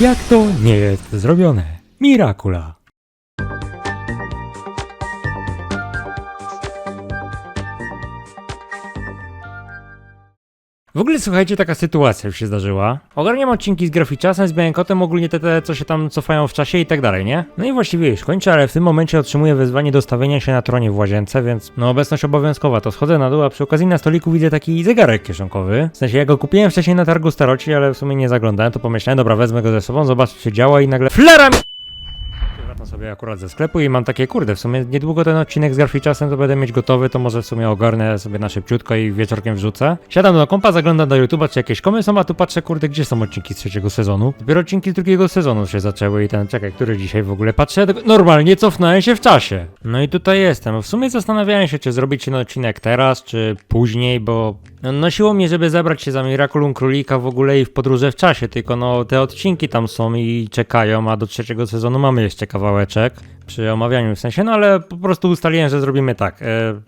Jak to nie jest zrobione? Mirakula. Ogóle słuchajcie, taka sytuacja już się zdarzyła. Ogarniam odcinki z Graficzasem, z Białym Kotem, ogólnie te, te, co się tam cofają w czasie i tak dalej, nie? No i właściwie już kończę, ale w tym momencie otrzymuję wezwanie do stawienia się na tronie w łazience, więc no obecność obowiązkowa, to schodzę na dół, a przy okazji na stoliku widzę taki zegarek kieszonkowy. W sensie ja go kupiłem wcześniej na targu staroci, ale w sumie nie zaglądałem, to pomyślałem, dobra, wezmę go ze sobą, zobaczę czy działa i nagle FLERA mi... Sobie akurat ze sklepu i mam takie, kurde, w sumie niedługo ten odcinek z Graficzasem to będę mieć gotowy, to może w sumie ogarnę sobie na szybciutko i wieczorkiem wrzucę. Siadam do kompa, zaglądam do YouTube'a, czy jakieś komy są, a tu patrzę, kurde, gdzie są odcinki z trzeciego sezonu. Dopiero odcinki z drugiego sezonu się zaczęły i ten, czekaj, który dzisiaj w ogóle patrzę, normalnie cofnąłem się w czasie. No i tutaj jestem. W sumie zastanawiałem się, czy zrobić ten odcinek teraz, czy później, bo no, nosiło mnie, żeby zabrać się za Miraculum Królika w ogóle i w podróże w czasie, tylko no te odcinki tam są i czekają, a do trzeciego sezonu mamy jeszcze kawałeczek przy omawianiu w sensie, no ale po prostu ustaliłem, że zrobimy tak. E,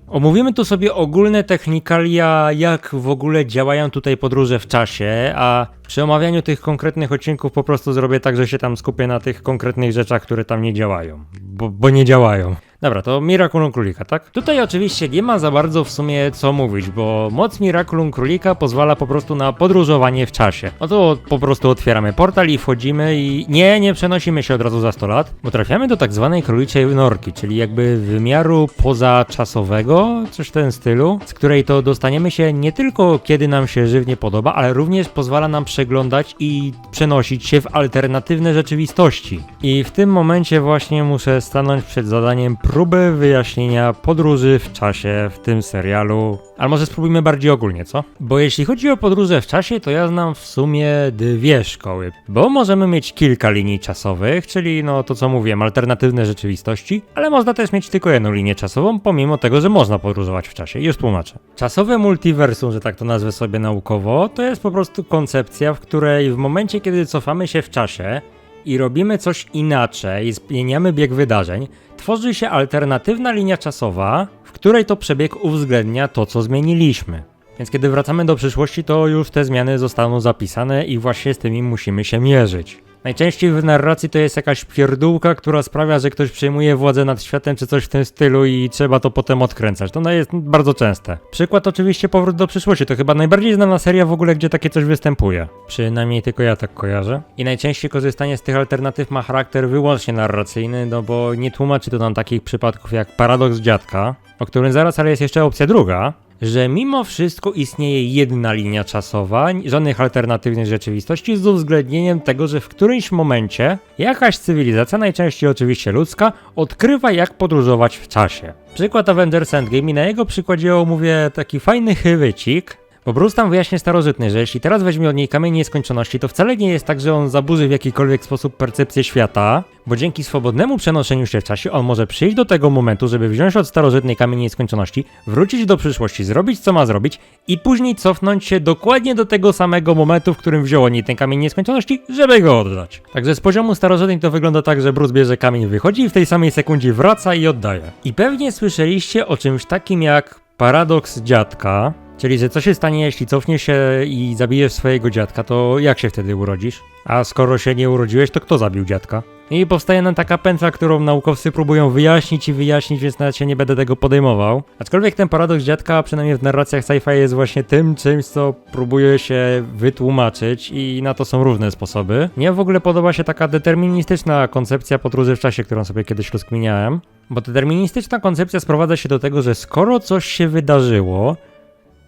omówimy tu sobie ogólne technikalia, jak w ogóle działają tutaj podróże w czasie, a przy omawianiu tych konkretnych odcinków po prostu zrobię tak, że się tam skupię na tych konkretnych rzeczach, które tam nie działają, bo, bo nie działają. Dobra, to Miraculum Królika, tak? Tutaj oczywiście nie ma za bardzo w sumie co mówić, bo moc Miraculum Królika pozwala po prostu na podróżowanie w czasie. No to po prostu otwieramy portal i wchodzimy i nie, nie przenosimy się od razu za 100 lat, bo trafiamy do tak zwanej króliczej norki, czyli jakby wymiaru pozaczasowego, coś w tym stylu, z której to dostaniemy się nie tylko kiedy nam się żywnie podoba, ale również pozwala nam przeglądać i przenosić się w alternatywne rzeczywistości. I w tym momencie właśnie muszę stanąć przed zadaniem próby wyjaśnienia podróży w czasie w tym serialu. Ale może spróbujmy bardziej ogólnie, co? Bo jeśli chodzi o podróże w czasie, to ja znam w sumie dwie szkoły. Bo możemy mieć kilka linii czasowych, czyli no to co mówiłem, alternatywne rzeczywistości, ale można też mieć tylko jedną linię czasową, pomimo tego, że można podróżować w czasie. Już tłumaczę. Czasowe multiversum, że tak to nazwę sobie naukowo, to jest po prostu koncepcja, w której w momencie, kiedy cofamy się w czasie, i robimy coś inaczej, zmieniamy bieg wydarzeń, tworzy się alternatywna linia czasowa, której to przebieg uwzględnia to, co zmieniliśmy. Więc kiedy wracamy do przyszłości, to już te zmiany zostaną zapisane i właśnie z tymi musimy się mierzyć. Najczęściej w narracji to jest jakaś pierdółka, która sprawia, że ktoś przejmuje władzę nad światem czy coś w tym stylu i trzeba to potem odkręcać. To no jest bardzo częste. Przykład oczywiście Powrót do przyszłości. To chyba najbardziej znana seria w ogóle, gdzie takie coś występuje. Przynajmniej tylko ja tak kojarzę. I najczęściej korzystanie z tych alternatyw ma charakter wyłącznie narracyjny, no bo nie tłumaczy to nam takich przypadków jak paradoks dziadka, o którym zaraz, ale jest jeszcze opcja druga, że mimo wszystko istnieje jedna linia czasowa, żadnych alternatywnych rzeczywistości, z uwzględnieniem tego, że w którymś momencie jakaś cywilizacja, najczęściej oczywiście ludzka, odkrywa jak podróżować w czasie. Przykład Avengers Endgame i na jego przykładzie omówię taki fajny chywycik, bo Bruce tam wyjaśnia starożytny, że jeśli teraz weźmie od niej kamień nieskończoności, to wcale nie jest tak, że on zaburzy w jakikolwiek sposób percepcję świata, bo dzięki swobodnemu przenoszeniu się w czasie on może przyjść do tego momentu, żeby wziąć od starożytnej kamień nieskończoności, wrócić do przyszłości, zrobić co ma zrobić i później cofnąć się dokładnie do tego samego momentu, w którym wziął od niej ten kamień nieskończoności, żeby go oddać. Także z poziomu starożytnej to wygląda tak, że Bruce bierze kamień, wychodzi i w tej samej sekundzie wraca i oddaje. I pewnie słyszeliście o czymś takim jak paradoks dziadka, Czyli, że co się stanie, jeśli cofniesz się i zabijesz swojego dziadka, to jak się wtedy urodzisz? A skoro się nie urodziłeś, to kto zabił dziadka? I powstaje nam taka pętla, którą naukowcy próbują wyjaśnić i wyjaśnić, więc nawet się nie będę tego podejmował. Aczkolwiek ten paradoks dziadka, przynajmniej w narracjach sci-fi, jest właśnie tym czymś, co próbuje się wytłumaczyć i na to są różne sposoby. Mnie w ogóle podoba się taka deterministyczna koncepcja podróży w czasie, którą sobie kiedyś rozkminiałem. Bo deterministyczna koncepcja sprowadza się do tego, że skoro coś się wydarzyło,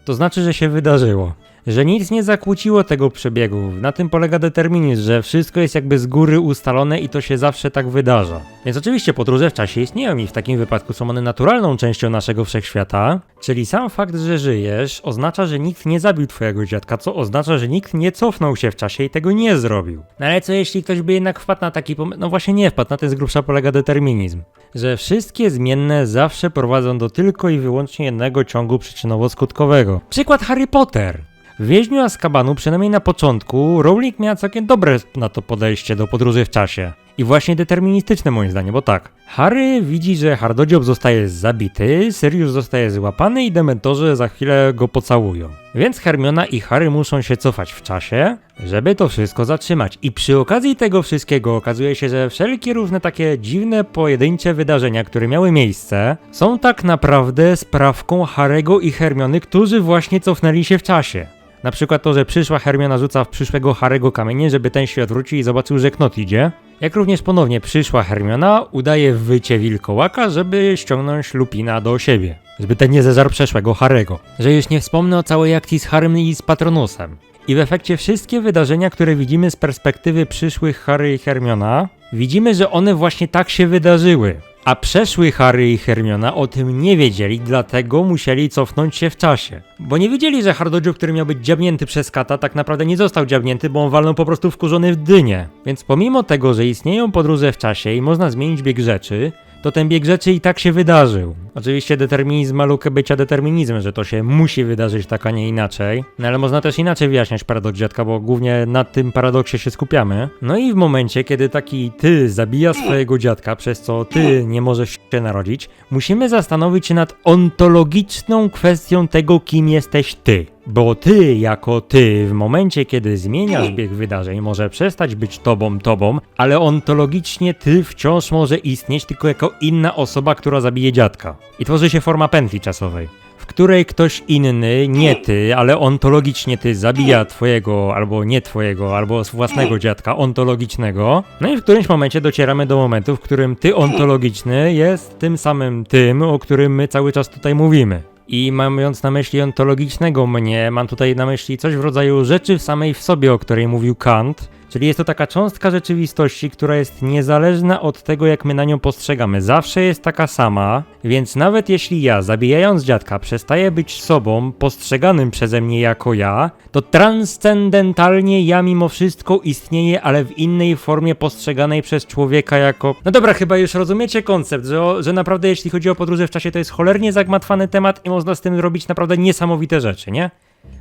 to znaczy, że się wydarzyło. Że nic nie zakłóciło tego przebiegu. Na tym polega determinizm, że wszystko jest jakby z góry ustalone i to się zawsze tak wydarza. Więc oczywiście podróże w czasie istnieją i w takim wypadku są one naturalną częścią naszego wszechświata. Czyli sam fakt, że żyjesz, oznacza, że nikt nie zabił twojego dziadka, co oznacza, że nikt nie cofnął się w czasie i tego nie zrobił. No ale co jeśli ktoś by jednak wpadł na taki pomysł? No właśnie nie wpadł, na tym z grubsza polega determinizm. Że wszystkie zmienne zawsze prowadzą do tylko i wyłącznie jednego ciągu przyczynowo-skutkowego. Przykład Harry Potter. W Więźniu Azkabanu, przynajmniej na początku, Rowling miała całkiem dobre na to podejście do podróży w czasie. I właśnie deterministyczne moim zdaniem, bo tak. Harry widzi, że Hardodziób zostaje zabity, Sirius zostaje złapany i dementorzy za chwilę go pocałują. Więc Hermiona i Harry muszą się cofać w czasie, żeby to wszystko zatrzymać. I przy okazji tego wszystkiego okazuje się, że wszelkie różne takie dziwne, pojedyncze wydarzenia, które miały miejsce, są tak naprawdę sprawką Harego i Hermiony, którzy właśnie cofnęli się w czasie. Na przykład to, że przyszła Hermiona rzuca w przyszłego Harego kamienie, żeby ten się odwrócił i zobaczył, że Knot idzie. Jak również ponownie przyszła Hermiona, udaje wycie wilkołaka, żeby ściągnąć Lupina do siebie. Żeby ten nie zeżarł przeszłego Harego. Że już nie wspomnę o całej akcji z Harrym i z Patronusem. I w efekcie wszystkie wydarzenia, które widzimy z perspektywy przyszłych Harry i Hermiona, widzimy, że one właśnie tak się wydarzyły. A przeszły Harry i Hermiona o tym nie wiedzieli, dlatego musieli cofnąć się w czasie. Bo nie wiedzieli, że Hardodziu, który miał być dziabnięty przez kata, tak naprawdę nie został dziabnięty, bo on walnął po prostu wkurzony w dynię. Więc pomimo tego, że istnieją podróże w czasie i można zmienić bieg rzeczy, to ten bieg rzeczy i tak się wydarzył. Oczywiście determinizm ma lukę bycia determinizmem, że to się musi wydarzyć tak, a nie inaczej. No ale można też inaczej wyjaśniać paradoks dziadka, bo głównie na tym paradoksie się skupiamy. No i w momencie, kiedy taki ty zabija swojego dziadka, przez co ty nie możesz się narodzić, musimy zastanowić się nad ontologiczną kwestią tego, kim jesteś ty. Bo ty, jako ty, w momencie, kiedy zmieniasz bieg wydarzeń, może przestać być tobą, tobą, ale ontologicznie ty wciąż może istnieć tylko jako inna osoba, która zabije dziadka. I tworzy się forma pętli czasowej, w której ktoś inny, nie ty, ale ontologicznie ty zabija twojego, albo nie twojego, albo własnego dziadka ontologicznego. No i w którymś momencie docieramy do momentu, w którym ty ontologiczny jest tym samym tym, o którym my cały czas tutaj mówimy. I mając na myśli ontologicznego mnie, mam tutaj na myśli coś w rodzaju rzeczy w samej w sobie, o której mówił Kant. Czyli jest to taka cząstka rzeczywistości, która jest niezależna od tego, jak my na nią postrzegamy. Zawsze jest taka sama, więc nawet jeśli ja, zabijając dziadka, przestaję być sobą, postrzeganym przeze mnie jako ja, to transcendentalnie ja mimo wszystko istnieję, ale w innej formie postrzeganej przez człowieka jako... No dobra, chyba już rozumiecie koncept, że, że naprawdę jeśli chodzi o podróże w czasie, to jest cholernie zagmatwany temat i można z tym robić naprawdę niesamowite rzeczy, nie?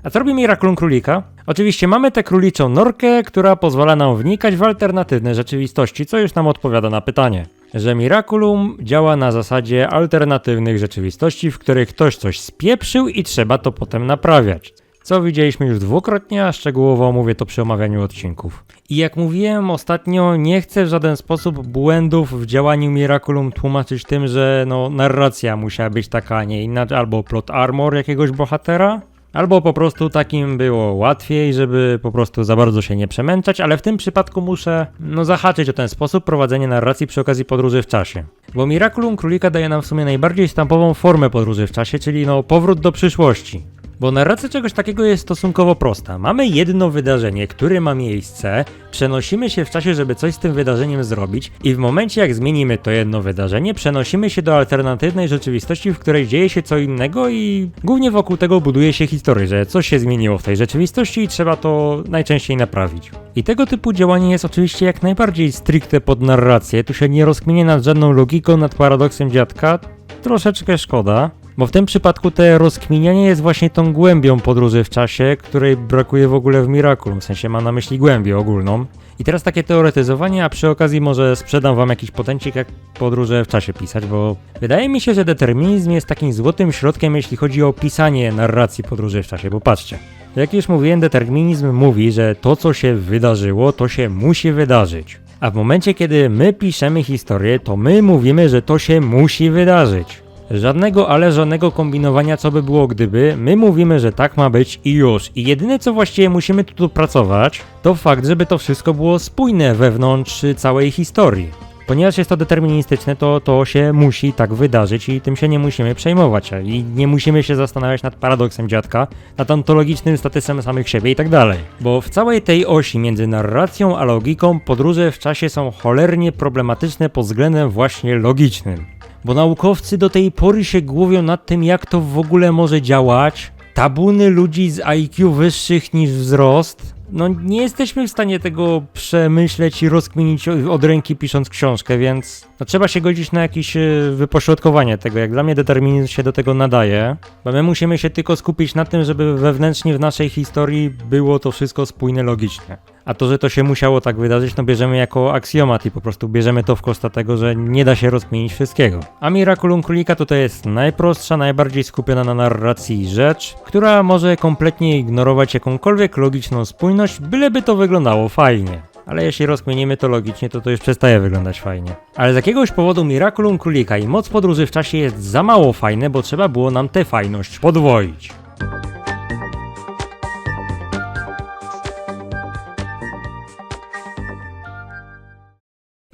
A co robi Miraculum Królika? Oczywiście mamy tę króliczą norkę, która pozwala nam wnikać w alternatywne rzeczywistości, co już nam odpowiada na pytanie. Że Miraculum działa na zasadzie alternatywnych rzeczywistości, w których ktoś coś spieprzył i trzeba to potem naprawiać. Co widzieliśmy już dwukrotnie, a szczegółowo omówię to przy omawianiu odcinków. I jak mówiłem ostatnio, nie chcę w żaden sposób błędów w działaniu Miraculum tłumaczyć tym, że no narracja musiała być taka, a nie inna, albo plot armor jakiegoś bohatera, Albo po prostu takim było łatwiej, żeby po prostu za bardzo się nie przemęczać, ale w tym przypadku muszę no zahaczyć o ten sposób prowadzenie narracji przy okazji podróży w czasie. Bo Miraculum Królika daje nam w sumie najbardziej stampową formę podróży w czasie, czyli no powrót do przyszłości. Bo narracja czegoś takiego jest stosunkowo prosta. Mamy jedno wydarzenie, które ma miejsce, przenosimy się w czasie, żeby coś z tym wydarzeniem zrobić, i w momencie jak zmienimy to jedno wydarzenie, przenosimy się do alternatywnej rzeczywistości, w której dzieje się co innego i głównie wokół tego buduje się historia, że coś się zmieniło w tej rzeczywistości i trzeba to najczęściej naprawić. I tego typu działanie jest oczywiście jak najbardziej stricte pod narrację, tu się nie rozkminie nad żadną logiką, nad paradoksem dziadka, troszeczkę szkoda. Bo w tym przypadku te rozkminianie jest właśnie tą głębią podróży w czasie, której brakuje w ogóle w Miraculum, w sensie mam na myśli głębię ogólną. I teraz takie teoretyzowanie, a przy okazji może sprzedam wam jakiś potencik, jak podróże w czasie pisać, bo wydaje mi się, że determinizm jest takim złotym środkiem, jeśli chodzi o pisanie narracji podróży w czasie, bo patrzcie. Jak już mówiłem, determinizm mówi, że to co się wydarzyło, to się musi wydarzyć. A w momencie, kiedy my piszemy historię, to my mówimy, że to się musi wydarzyć. Żadnego ale, żadnego kombinowania, co by było gdyby. My mówimy, że tak ma być i już. I jedyne, co właściwie musimy tu dopracować, to fakt, żeby to wszystko było spójne wewnątrz całej historii. Ponieważ jest to deterministyczne, to to się musi tak wydarzyć i tym się nie musimy przejmować. I nie musimy się zastanawiać nad paradoksem dziadka, nad ontologicznym statysem samych siebie i tak dalej. Bo w całej tej osi między narracją a logiką podróże w czasie są cholernie problematyczne pod względem właśnie logicznym bo naukowcy do tej pory się głowią nad tym, jak to w ogóle może działać. Tabuny ludzi z IQ wyższych niż wzrost. No nie jesteśmy w stanie tego przemyśleć i rozkminić od ręki pisząc książkę, więc no, trzeba się godzić na jakieś e, wypośrodkowanie tego. Jak dla mnie determinizm się do tego nadaje, bo my musimy się tylko skupić na tym, żeby wewnętrznie w naszej historii było to wszystko spójne logicznie. A to, że to się musiało tak wydarzyć, no bierzemy jako aksjomat i po prostu bierzemy to w koszta tego, że nie da się rozkminić wszystkiego. A Miraculum Królika to jest najprostsza, najbardziej skupiona na narracji rzecz, która może kompletnie ignorować jakąkolwiek logiczną spójność, byleby to wyglądało fajnie. Ale jeśli rozkminimy to logicznie, to to już przestaje wyglądać fajnie. Ale z jakiegoś powodu Miraculum Królika i moc podróży w czasie jest za mało fajne, bo trzeba było nam tę fajność podwoić.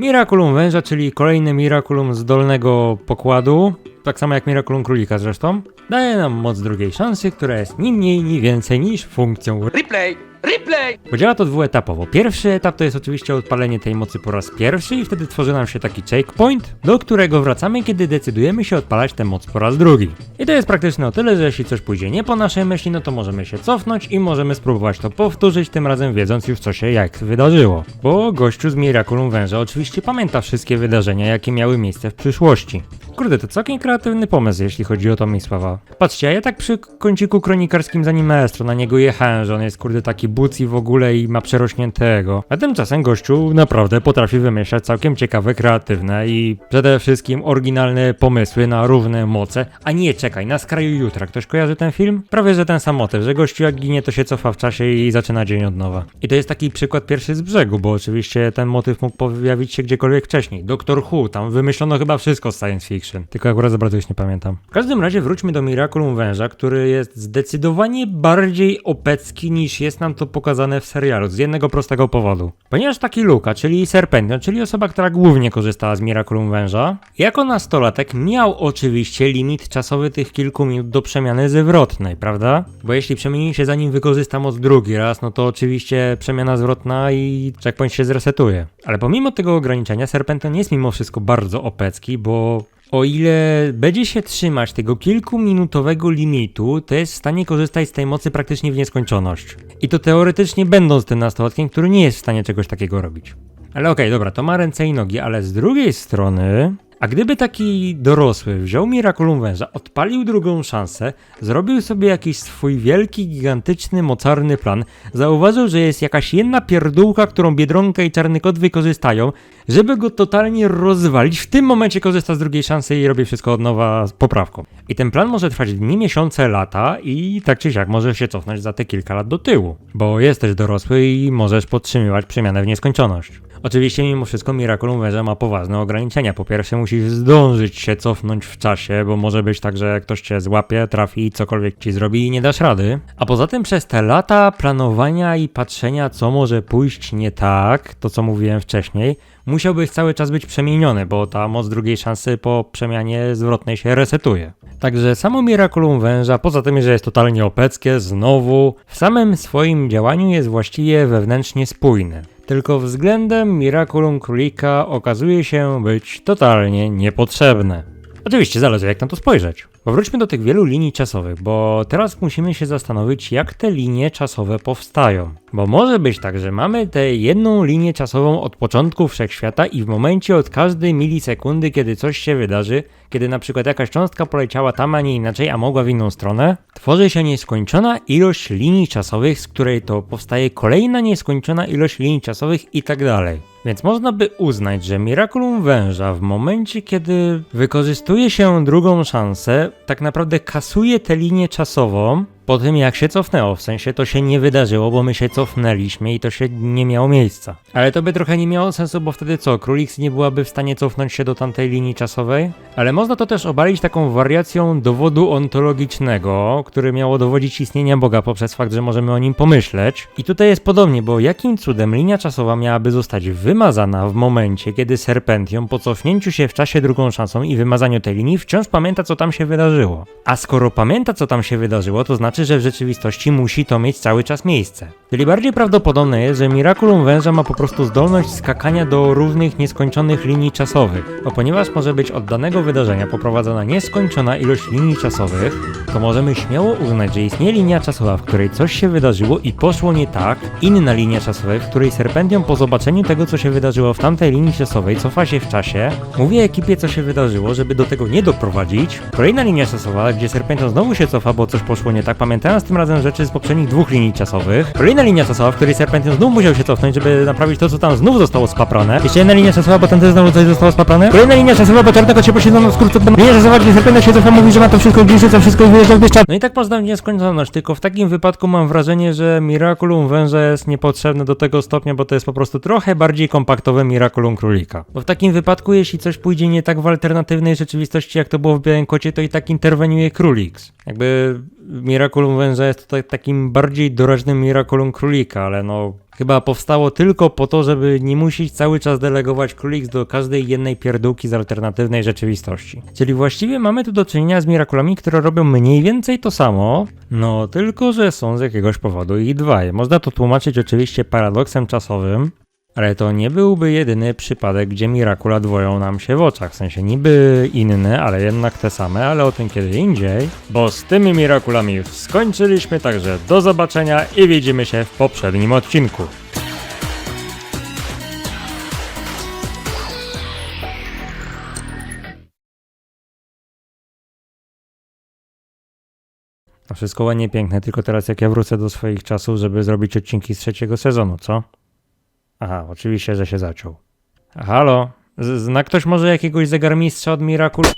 Miraculum węża, czyli kolejny Miraculum z dolnego pokładu, tak samo jak Miraculum Królika zresztą, daje nam moc drugiej szansy, która jest ni mniej, ni więcej niż funkcją Replay! Replay! Podziała to dwuetapowo. Pierwszy etap to jest oczywiście odpalenie tej mocy po raz pierwszy i wtedy tworzy nam się taki checkpoint, do którego wracamy, kiedy decydujemy się odpalać tę moc po raz drugi. I to jest praktyczne o tyle, że jeśli coś pójdzie nie po naszej myśli, no to możemy się cofnąć i możemy spróbować to powtórzyć, tym razem wiedząc już co się jak wydarzyło. Bo gościu z Miraculum Węża oczywiście pamięta wszystkie wydarzenia, jakie miały miejsce w przyszłości. Kurde, to całkiem kreatywny pomysł, jeśli chodzi o to Misława. Patrzcie, a ja tak przy kąciku kronikarskim zanim maestro na niego jechałem, że on jest kurde taki buci w ogóle i ma przerośniętego. A tymczasem gościu naprawdę potrafi wymyślać całkiem ciekawe, kreatywne i przede wszystkim oryginalne pomysły na równe moce. A nie, czekaj, na skraju jutra. Ktoś kojarzy ten film? Prawie, że ten sam motyw, że gościu jak ginie to się cofa w czasie i zaczyna dzień od nowa. I to jest taki przykład pierwszy z brzegu, bo oczywiście ten motyw mógł pojawić się gdziekolwiek wcześniej. Doktor Who, tam wymyślono chyba wszystko z science fiction. Tylko akurat za bardzo już nie pamiętam. W każdym razie wróćmy do Miraculum Węża, który jest zdecydowanie bardziej opecki niż jest nam to pokazane w serialu, z jednego prostego powodu. Ponieważ taki Luka, czyli Serpention, czyli osoba, która głównie korzystała z Miraculum Węża, jako nastolatek miał oczywiście limit czasowy tych kilku minut do przemiany zwrotnej, prawda? Bo jeśli przemieni się zanim wykorzysta moc drugi raz, no to oczywiście przemiana zwrotna i checkpoint się zresetuje. Ale pomimo tego ograniczenia, Serpenton jest mimo wszystko bardzo opecki, bo o ile będzie się trzymać tego kilkuminutowego limitu, to jest w stanie korzystać z tej mocy praktycznie w nieskończoność. I to teoretycznie będąc tym nastolatkiem, który nie jest w stanie czegoś takiego robić. Ale okej, dobra, to ma ręce i nogi, ale z drugiej strony... A gdyby taki dorosły wziął Miraculum Węża, odpalił drugą szansę, zrobił sobie jakiś swój wielki, gigantyczny, mocarny plan, zauważył, że jest jakaś jedna pierdółka, którą Biedronka i Czarny Kot wykorzystają, żeby go totalnie rozwalić, w tym momencie korzysta z drugiej szansy i robi wszystko od nowa z poprawką. I ten plan może trwać dni, miesiące, lata i tak czy siak może się cofnąć za te kilka lat do tyłu, bo jesteś dorosły i możesz podtrzymywać przemianę w nieskończoność. Oczywiście mimo wszystko Miraculum Węża ma poważne ograniczenia. Po pierwsze musisz zdążyć się cofnąć w czasie, bo może być tak, że ktoś cię złapie, trafi cokolwiek ci zrobi i nie dasz rady. A poza tym przez te lata planowania i patrzenia, co może pójść nie tak, to co mówiłem wcześniej, musiałbyś cały czas być przemieniony, bo ta moc drugiej szansy po przemianie zwrotnej się resetuje. Także samo Miraculum Węża, poza tym, że jest totalnie opeckie, znowu, w samym swoim działaniu jest właściwie wewnętrznie spójne. Tylko względem Miraculum Królika okazuje się być totalnie niepotrzebne. Oczywiście zależy jak na to spojrzeć. Powróćmy do tych wielu linii czasowych, bo teraz musimy się zastanowić, jak te linie czasowe powstają. Bo może być tak, że mamy tę jedną linię czasową od początku wszechświata i w momencie od każdej milisekundy, kiedy coś się wydarzy, kiedy na przykład jakaś cząstka poleciała tam, a nie inaczej, a mogła w inną stronę, tworzy się nieskończona ilość linii czasowych, z której to powstaje kolejna nieskończona ilość linii czasowych i tak dalej. Więc można by uznać, że Miraculum Węża w momencie, kiedy wykorzystuje się drugą szansę, tak naprawdę kasuje tę linię czasową po tym jak się cofnęło, w sensie to się nie wydarzyło, bo my się cofnęliśmy i to się nie miało miejsca. Ale to by trochę nie miało sensu, bo wtedy co, Królix nie byłaby w stanie cofnąć się do tamtej linii czasowej? Ale można to też obalić taką wariacją dowodu ontologicznego, który miało dowodzić istnienia Boga poprzez fakt, że możemy o nim pomyśleć. I tutaj jest podobnie, bo jakim cudem linia czasowa miałaby zostać wymazana w momencie, kiedy Serpentium po cofnięciu się w czasie drugą szansą i wymazaniu tej linii wciąż pamięta co tam się wydarzyło. A skoro pamięta co tam się wydarzyło, to znaczy, że w rzeczywistości musi to mieć cały czas miejsce. Czyli bardziej prawdopodobne jest, że Miraculum Węża ma po prostu zdolność skakania do różnych nieskończonych linii czasowych, bo ponieważ może być od danego wydarzenia poprowadzona nieskończona ilość linii czasowych, to możemy śmiało uznać, że istnieje linia czasowa, w której coś się wydarzyło i poszło nie tak, inna linia czasowa, w której Serpentium po zobaczeniu tego, co się wydarzyło w tamtej linii czasowej, cofa się w czasie, mówi ekipie, co się wydarzyło, żeby do tego nie doprowadzić, kolejna linia czasowa, gdzie Serpentium znowu się cofa, bo coś poszło nie tak, pamiętając tym razem rzeczy z poprzednich dwóch linii czasowych. Kolejna linia czasowa, w której Serpentium znów musiał się cofnąć, żeby naprawić to, co tam znów zostało spaprane. Jeszcze jedna linia czasowa, bo tam też znowu coś zostało spaprane. Kolejna linia czasowa, bo czarnego się posiedzą na skórce. Linia czasowa, gdzie Serpentia się cofa, mówi, że ma to wszystko gdzieś, co wszystko wyjeżdża w Bieszczad. No i tak można nieskończoność, tylko w takim wypadku mam wrażenie, że Miraculum węża jest niepotrzebne do tego stopnia, bo to jest po prostu trochę bardziej kompaktowe Miraculum królika. Bo w takim wypadku, jeśli coś pójdzie nie tak w alternatywnej rzeczywistości, jak to było w Białym Kocie, to i tak interweniuje Królix. Jakby Miraculum węża jest tutaj takim bardziej doraźnym Miraculum królika, ale no chyba powstało tylko po to, żeby nie musieć cały czas delegować Królix do każdej jednej pierdółki z alternatywnej rzeczywistości. Czyli właściwie mamy tu do czynienia z Miraculami, które robią mniej więcej to samo, no tylko, że są z jakiegoś powodu ich dwaj. Można to tłumaczyć oczywiście paradoksem czasowym, ale to nie byłby jedyny przypadek, gdzie Miracula dwoją nam się w oczach. W sensie niby inne, ale jednak te same, ale o tym kiedy indziej. Bo z tymi Miraculami skończyliśmy, także do zobaczenia i widzimy się w poprzednim odcinku. A wszystko ładnie piękne, tylko teraz jak ja wrócę do swoich czasów, żeby zrobić odcinki z trzeciego sezonu, co? Aha, oczywiście, że się zaciął. Halo? Zna ktoś może jakiegoś zegarmistrza od Miracle?